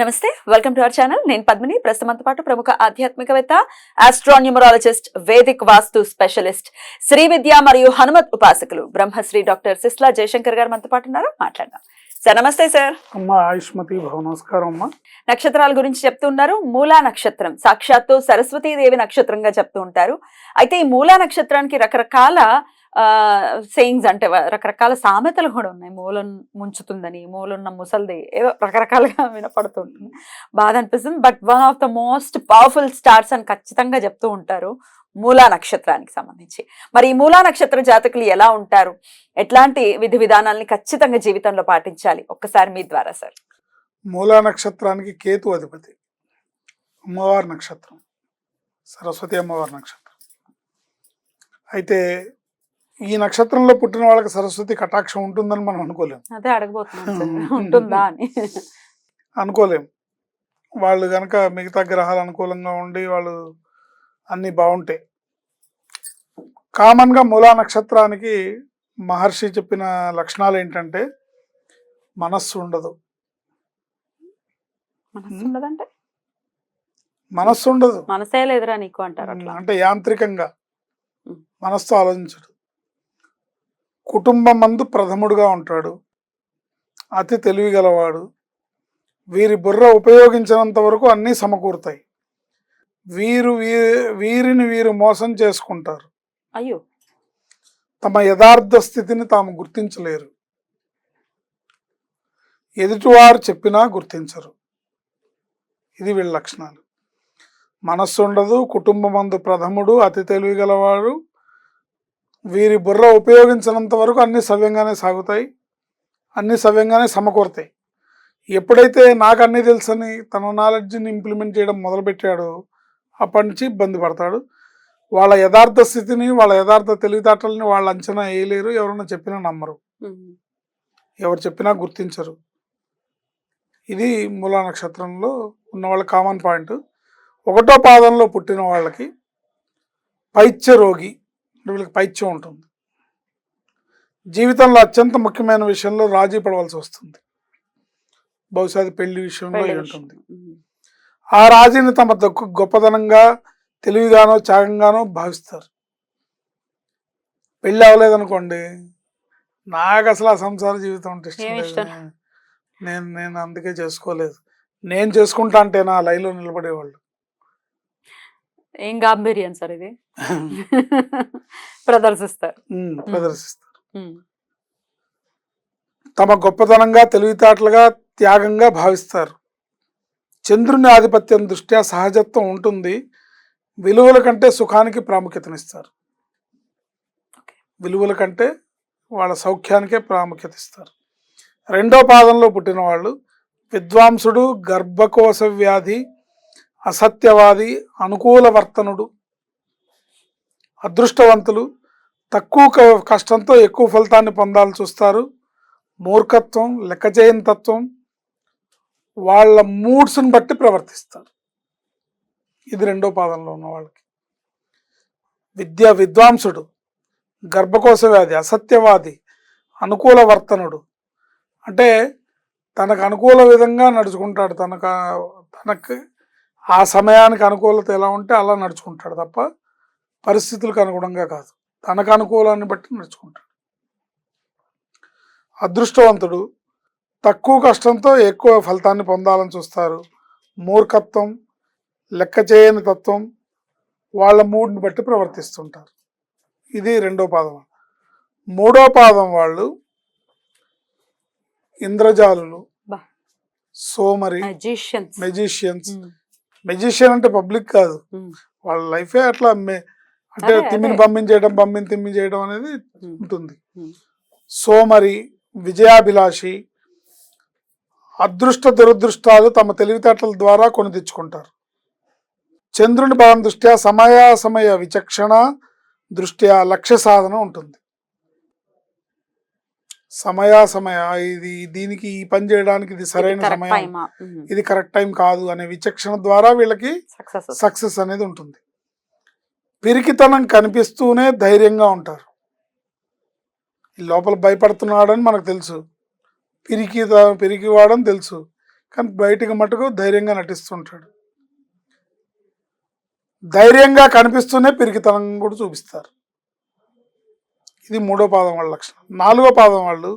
నమస్తే welcome to our channel. నేను పద్మిని. ప్రస్తుతంతో పాటు ప్రముఖ ఆధ్యాత్మికవేత్త astronumerologist Vedic vastu specialist Shri Vidya మరియు హనుమత్ ఉపాసకులు బ్రహ్మశ్రీ డాక్టర్ సిస్లా జయశంకర్ గారు మనతో పాటు ఉన్నారు. మాట్లాడదాం. సార్ నమస్తే సార్. అమ్మ ఆయుష్మతి నమస్కారం అమ్మ. నక్షత్రాల గురించి చెప్తున్నారు మూలా నక్షత్రం సాక్షాత్తు సరస్వతీదేవి నక్షత్రంగా చెప్తూ ఉంటారు. అయితే ఈ మూలా నక్షత్రానికి రకరకాల సేయింగ్స్ అంటే రకరకాల సామెతలు కూడా ఉన్నాయి. మూలం ముంచుతుందని మూలున్న ముసల్ది ఏదో రకరకాలుగా వినపడుతుంటుంది బాధ అనిపిస్తుంది. But one of the most powerful stars అని ఖచ్చితంగా చెప్తూ ఉంటారు మూలా నక్షత్రానికి సంబంధించి. మరి ఈ మూలా నక్షత్ర జాతకులు ఎలా ఉంటారు? ఎట్లాంటి విధి విధానాల్ని ఖచ్చితంగా జీవితంలో పాటించాలి? ఒక్కసారి మీ ద్వారా సార్. మూలా నక్షత్రానికి కేతు అధిపతి. అమ్మవారి నక్షత్రం. సరస్వతి అమ్మవారి నక్షత్రం. అయితే ఈ నక్షత్రంలో పుట్టిన వాళ్ళకి సరస్వతి కటాక్షం ఉంటుందని మనం అనుకోలేం. అదే. ఉంటుందా అని. అనుకోలేం. వాళ్ళు కనుక మిగతా గ్రహాలు అనుకూలంగా ఉండి వాళ్ళు అన్నీ బాగుంటాయి కామన్గా మూలా నక్షత్రానికి మహర్షి చెప్పిన లక్షణాలు ఏంటంటే మనస్సు ఉండదు. మనస్సు ఉండదు. మనసే లేదురా నీకు అంటారు అంటే యాంత్రికంగా. మనస్సు ఆలోచించడు. కుటుంబం మందు ప్రథముడుగా ఉంటాడు. అతి తెలివి గలవాడు వీరి బుర్ర ఉపయోగించినంత వరకు అన్నీ సమకూరుతాయి. వీరు వీ- వీరిని వీరు మోసం చేసుకుంటారు. అయ్యో! తమ యథార్థ స్థితిని తాము గుర్తించలేరు. ఎదుటివారు చెప్పినా గుర్తించరు. ఇది వీళ్ళ లక్షణాలు. మనస్సు ఉండదు కుటుంబమందు ప్రథముడు అతి తెలివి గలవాడు వీరి బుర్ర ఉపయోగించినంత వరకు అన్ని సవ్యంగానే సాగుతాయి అన్ని సవ్యంగానే సమకూరుతాయి. ఎప్పుడైతే నాకు అన్నీ తెలుసని తన నాలెడ్జ్ని ఇంప్లిమెంట్ చేయడం మొదలుపెట్టాడో అప్పటి నుంచి ఇబ్బంది పడతాడు. వాళ్ళ యథార్థ స్థితిని వాళ్ళ యథార్థ తెలివితేటల్ని వాళ్ళు అంచనా వేయలేరు ఎవరన్నా చెప్పినా నమ్మరు. ఎవరు చెప్పినా గుర్తించరు. ఇది మూలా నక్షత్రంలో ఉన్న వాళ్ళ కామన్ పాయింట్ ఒకటో పాదంలో పుట్టిన వాళ్ళకి పైత్య రోగి అంటే వీళ్ళకి పైత్యం ఉంటుంది. జీవితంలో అత్యంత ముఖ్యమైన విషయంలో రాజీ పడవలసి వస్తుంది. బహుశా అది పెళ్ళి విషయంలో ఉంటుంది. ఆ రాజీని తమ దక్కు గొప్పదనంగా తెలివిగానో త్యాగంగానో భావిస్తారు. పెళ్ళి అవ్వలేదనుకోండి నాకు అసలు ఆ సంసార జీవితం అంటే ఇష్టం? నేను నేను అందుకే చేసుకోలేదు. నేను చేసుకుంటా అంటే నా లైన్లో నిలబడేవాళ్ళు? ఏం గాంభీర్యం సార్ ఇది? ప్రదర్శిస్తారు. ప్రదర్శిస్తారు. తమ గొప్పతనంగా తెలివితేటలుగా త్యాగంగా భావిస్తారు. చంద్రుని ఆధిపత్యం దృష్ట్యా సహజత్వం ఉంటుంది. విలువల కంటే సుఖానికి ప్రాముఖ్యతనిస్తారు. విలువల కంటే వాళ్ళ సౌఖ్యానికే ప్రాముఖ్యత ఇస్తారు రెండో పాదంలో పుట్టిన వాళ్ళు విద్వాంసుడు గర్భకోశ వ్యాధి అసత్యవాది అనుకూల వర్తనుడు అదృష్టవంతులు తక్కువ క- కష్టంతో ఎక్కువ ఫలితాన్ని పొందాలని చూస్తారు. మూర్ఖత్వం లెక్క తత్వం వాళ్ళ మూడ్స్ని బట్టి ప్రవర్తిస్తారు. ఇది రెండో పాదంలో ఉన్న వాళ్ళకి. విద్యా విద్వాంసుడు గర్భకోశ వ్యాధి అసత్యవాది అనుకూల వర్తనుడు. అంటే తనకు అనుకూల విధంగా నడుచుకుంటాడు. తనకు తనకు ఆ సమయానికి అనుకూలత ఎలా ఉంటే అలా నడుచుకుంటాడు తప్ప పరిస్థితులకు అనుగుణంగా కాదు తనకు అనుకూలాన్ని బట్టి నడుచుకుంటాడు అదృష్టవంతుడు తక్కువ కష్టంతో ఎక్కువ ఫలితాన్ని పొందాలని చూస్తారు మూర్ఖత్వం లెక్క చేయని తత్వం వాళ్ళ మూడ్ని బట్టి ప్రవర్తిస్తుంటారు ఇది రెండో పాదం మూడో పాదం వాళ్ళు ఇంద్రజాలులు బా. సోమరి. మెజిషియన్స్. మెజిషియన్ అంటే పబ్లిక్ కాదు. వాళ్ళ లైఫే అట్లా అంటే తిమ్మిని. పంపించేయడం పంపిని తిమ్మి చేయడం అనేది. ఉంటుంది. సోమరి విజయాభిలాషి అదృష్ట దురదృష్టాలు తమ తెలివితేటల ద్వారా కొని తెచ్చుకుంటారు చంద్రుని బలం దృష్ట్యా సమయాసమయ విచక్షణ దృష్ట్యా లక్ష్య సాధన ఉంటుంది సమయాసమయ ఇది దీనికి ఈ పని చేయడానికి ఇది సరైన సమయం. ఇది కరెక్ట్ టైం కాదు అనే విచక్షణ ద్వారా వీళ్ళకి. సక్సెస్ అనేది ఉంటుంది. పిరికితనం కనిపిస్తూనే ధైర్యంగా ఉంటారు. లోపల భయపడుతున్నాడని మనకు తెలుసు. పిరికి పిరికివాడని తెలుసు. కానీ బయటికి మటుకు ధైర్యంగా నటిస్తుంటాడు. ధైర్యంగా కనిపిస్తూనే పిరికితనం కూడా చూపిస్తారు. ఇది మూడో పాదం వాళ్ళ లక్షణం. నాలుగో పాదం వాళ్ళు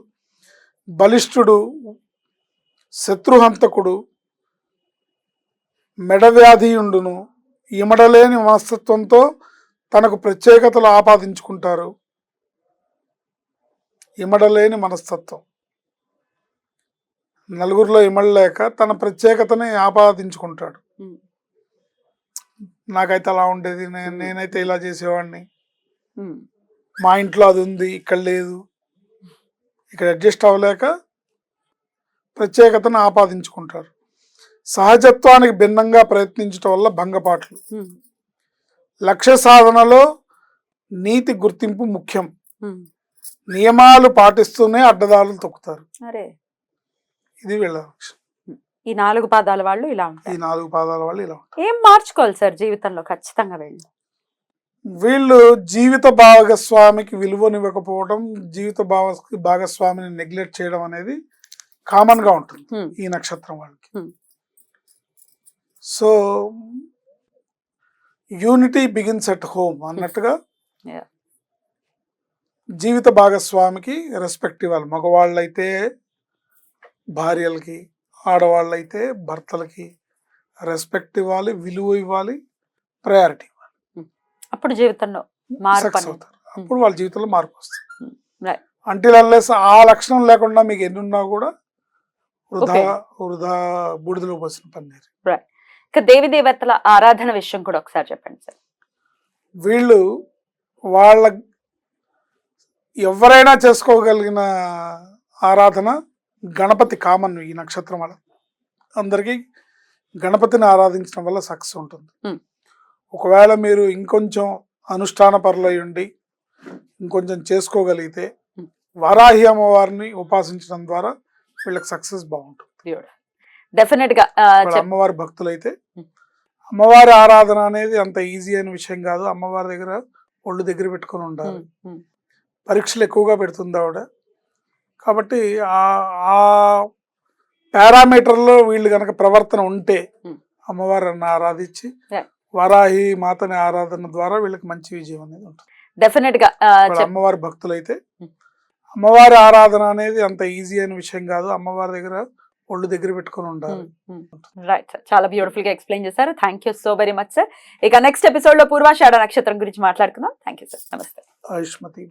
బలిష్ఠుడు శత్రుహంతకుడు మెడవ్యాధియుండును. ఇమడలేని మనస్తత్వంతో తనకు ప్రత్యేకతలు ఆపాదించుకుంటారు. ఇమడలేని మనస్తత్వం. నలుగురిలో ఇమడలేక తన ప్రత్యేకతని ఆపాదించుకుంటాడు. నాకైతే అలా ఉండేది. నేనైతే ఇలా చేసేవాడిని. మా ఇంట్లో అది ఉంది ఇక్కడ లేదు. ఇక్కడ అడ్జస్ట్ అవ్వలేక ప్రత్యేకతను ఆపాదించుకుంటారు. సహజత్వానికి భిన్నంగా ప్రయత్నించడం వల్ల భంగపాట్లు. లక్ష్య సాధనలో నీతి గుర్తింపు ముఖ్యం. నియమాలు పాటిస్తూనే అడ్డదారులు తొక్కుతారు. ఇది వీళ్ళ ఈ నాలుగు పాదాల వాళ్ళు ఇలా ఈ నాలుగు పాదాల వాళ్ళు ఇలా ఉంటారు. ఏం మార్చుకోవాలి సార్ జీవితంలో ఖచ్చితంగా వెళ్ళి? వీళ్ళు జీవిత భాగస్వామికి విలువనివ్వకపోవడం జీవిత భావ భాగస్వామిని నెగ్లెక్ట్ చేయడం అనేది కామన్గా ఉంటుంది. ఈ నక్షత్రం వాళ్ళకి. So unity begins at home అన్నట్టుగా. జీవిత భాగస్వామికి రెస్పెక్ట్ ఇవ్వాలి మగవాళ్ళైతే భార్యలకి ఆడవాళ్ళైతే భర్తలకి రెస్పెక్ట్ ఇవ్వాలి విలువ ఇవ్వాలి ప్రయారిటీ అప్పుడు జీవితంలో మార్పు అప్పుడు వాళ్ళ జీవితంలో మార్పు వస్తుంది. అంటే అన్లెస్ ఆ లక్షణం లేకుండా మీకు ఎన్ని ఉన్నా కూడా వృధా. వృధా బూడిదలో పోసిన పన్నీరు ఇక దేవి దేవతల ఆరాధన విషయం కూడా ఒకసారి చెప్పండి సార్. వీళ్ళు వాళ్ళ ఎవరైనా చేసుకోగలిగిన ఆరాధన గణపతి కామన్ ఈ నక్షత్రం వల్ల. అందరికీ గణపతిని ఆరాధించడం వల్ల సక్సెస్ ఉంటుంది. ఒకవేళ మీరు ఇంకొంచెం అనుష్ఠాన పరులై ఉండి ఇంకొంచెం చేసుకోగలిగితే. వారాహి అమ్మవారిని ఉపాసించడం ద్వారా వీళ్ళకి సక్సెస్ బాగుంటుంది డెఫినెట్గా ఆ, వాళ్ళ చెప్- అమ్మవారి భక్తులైతే. అమ్మవారి ఆరాధన అనేది అంత ఈజీ అయిన విషయం కాదు అమ్మవారి దగ్గర ఒళ్ళు దగ్గర పెట్టుకొని ఉండాలి పరీక్షలు ఎక్కువగా పెడుతుంది ఆవిడ కాబట్టి ఆ పారామీటర్లో వీళ్ళు కనుక ప్రవర్తన ఉంటే. అమ్మవారిని ఆరాధించి. వరాహి మాతని ఆరాధన ద్వారా వీళ్ళకి మంచి విజయం అనేది ఉంటుంది. డెఫినెట్గా అమ్మవారి భక్తులైతే. అమ్మవారి ఆరాధన అనేది అంత ఈజీ అయిన విషయం కాదు. అమ్మవారి దగ్గర ఒళ్ళు దగ్గర పెట్టుకొని ఉండాలి. రైట్ సార్ చాలా బ్యూటిఫుల్గా ఎక్స్ప్లెయిన్ చేశారు. Thank you so very much sir ఇక నెక్స్ట్ ఎపిసోడ్లో పూర్వాషాఢ నక్షత్రం గురించి మాట్లాడుకుందాం. థ్యాంక్ యూ సార్ నమస్తే ఆయుష్మతి